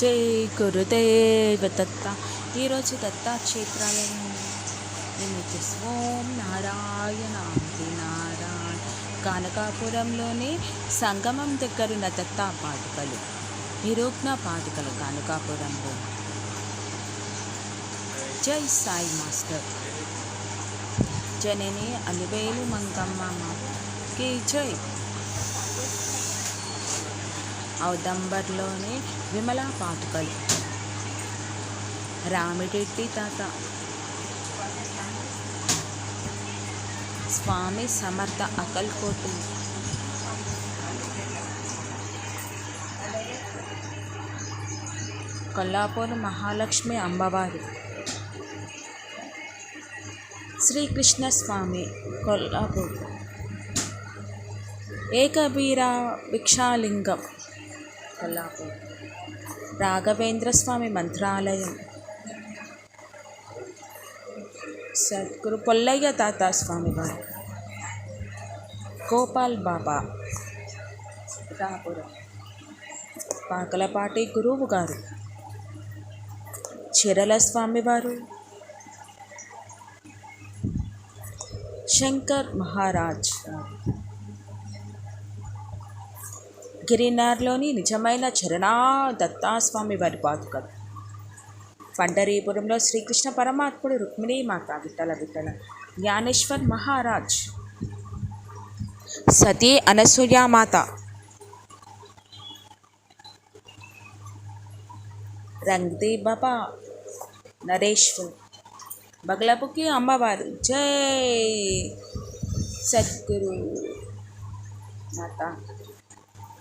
జై గురుదేవ దత్త. ఈరోజు దత్త క్షేత్రాలను నిమిత్త ఓం నారాయణ నారాయణ. కానకాపురంలోని సంగమం దగ్గరున్న దత్త పాటుకలు నిరూగ్న పాటుకలు కానకాపురంలో. జై సాయి మాస్టర్. జనని అలివేలు మంగమ్మ మాకి జై. ఔదంబర్లోని విమలా పాతుకలు రామిరెడ్డి తాత. స్వామి సమర్థ అకల్కోటి కొల్లాపూర్ మహాలక్ష్మి అమ్మవారు శ్రీకృష్ణ స్వామి కొల్లాపూర్. ఏకవీర భిక్షాలింగం కొల్లాపూర్ రాఘవేంద్ర స్వామి మంత్రాలయం. సద్గురు పొల్లయ్య తాత స్వామి వారు గోపాల్ బాబా. రాపురం. పాకలపాటి గురువు గారు. చిరల స్వామివారు. శంకర్ మహారాజ్. గిరినార్లోని నిజమైన చరణా దత్తాస్వామి వారి పాదుకలు పండరీపురంలో శ్రీకృష్ణ పరమాత్ముడు రుక్మిణి మాత విఠల విట్టల జ్ఞానేశ్వర్ మహారాజ్. సతీ అనసూయామాత రంగ్దీ బాబా నరేశ్వర్. బగలపుకి అమ్మవారు. జై! సద్గురు మాత.